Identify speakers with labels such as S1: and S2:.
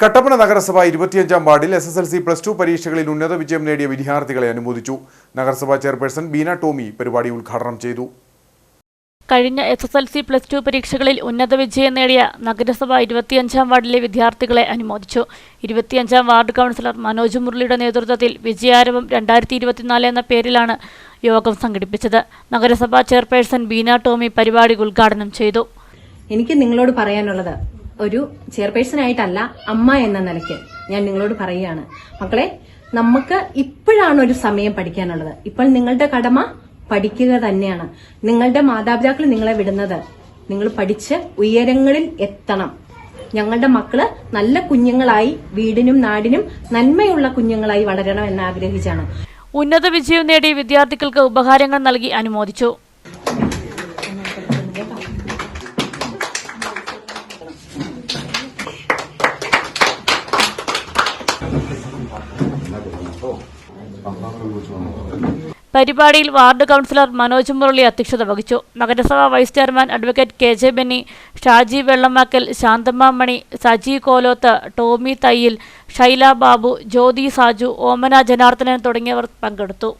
S1: കട്ടപ്പന നഗരസഭ ഇരുപത്തിയഞ്ചാം വാർഡിൽ S S L C plus two പരീക്ഷകളിൽ ഉന്നത വിജയം നേടിയ വിദ്യാർത്ഥികളെ അനുമോദിച്ചു. നഗരസഭാ ചെയർപേഴ്സൺ ബീന ടോമി പരിപാടി ഉദ്ഘാടനം ചെയ്തു.
S2: കഴിഞ്ഞ S S L C plus two പരീക്ഷകളിൽ ഉന്നത വിജയം നേടിയ നഗരസഭ ഇരുപത്തിയഞ്ചാം വാർഡിലെ വിദ്യാർത്ഥികളെ അനുമോദിച്ചു. ഇരുപത്തിയഞ്ചാം വാർഡ് കൗൺസിലർ മനോജ് മുരളിയുടെ നേതൃത്വത്തിൽ വിജയാരവം രണ്ടായിരത്തി ഇരുപത്തിനാല് എന്ന പേരിലാണ് യോഗം സംഘടിപ്പിച്ചത്. നഗരസഭാ ചെയർപേഴ്സൺ ബീന ടോമി പരിപാടി ഉദ്ഘാടനം ചെയ്തു.
S3: എനിക്ക് നിങ്ങളോട് പറയാനുള്ളത് ഒരു ചെയർപേഴ്സൺ ആയിട്ടല്ല അമ്മ എന്ന നിലയ്ക്ക് ഞാൻ നിങ്ങളോട് പറയുകയാണ്. മക്കളെ നമുക്ക് ഇപ്പോഴാണ് ഒരു സമയം പഠിക്കാനുള്ളത്. ഇപ്പോൾ നിങ്ങളുടെ കടമ പഠിക്കുക തന്നെയാണ്. നിങ്ങളുടെ മാതാപിതാക്കൾ നിങ്ങളെ വിടുന്നത്. നിങ്ങൾ പഠിച്ച് ഉയരങ്ങളിൽ എത്തണം. ഞങ്ങളുടെ മക്കൾ നല്ല കുഞ്ഞുങ്ങളായി വീടിനും നാടിനും നന്മയുള്ള കുഞ്ഞുങ്ങളായി വളരണം എന്ന് ആഗ്രഹിച്ചാണ്.
S2: ഉന്നത വിജയം നേടിയ വിദ്യാർത്ഥികൾക്ക് ഉപഹാരങ്ങൾ നൽകി അനുമോദിച്ചു. പരിപാടിയിൽ വാർഡ് കൗൺസിലർ മനോജ് മുരളി അധ്യക്ഷത വഹിച്ചു. നഗരസഭാ vice chairman advocate K J Benny Shaji Vellamakkal Shanthamma Mani Saji Koloth Tomy Thayyil Shaila Babu Jyothi Saju Omana Janardhanan തുടങ്ങിയവർ പങ്കെടുത്തു.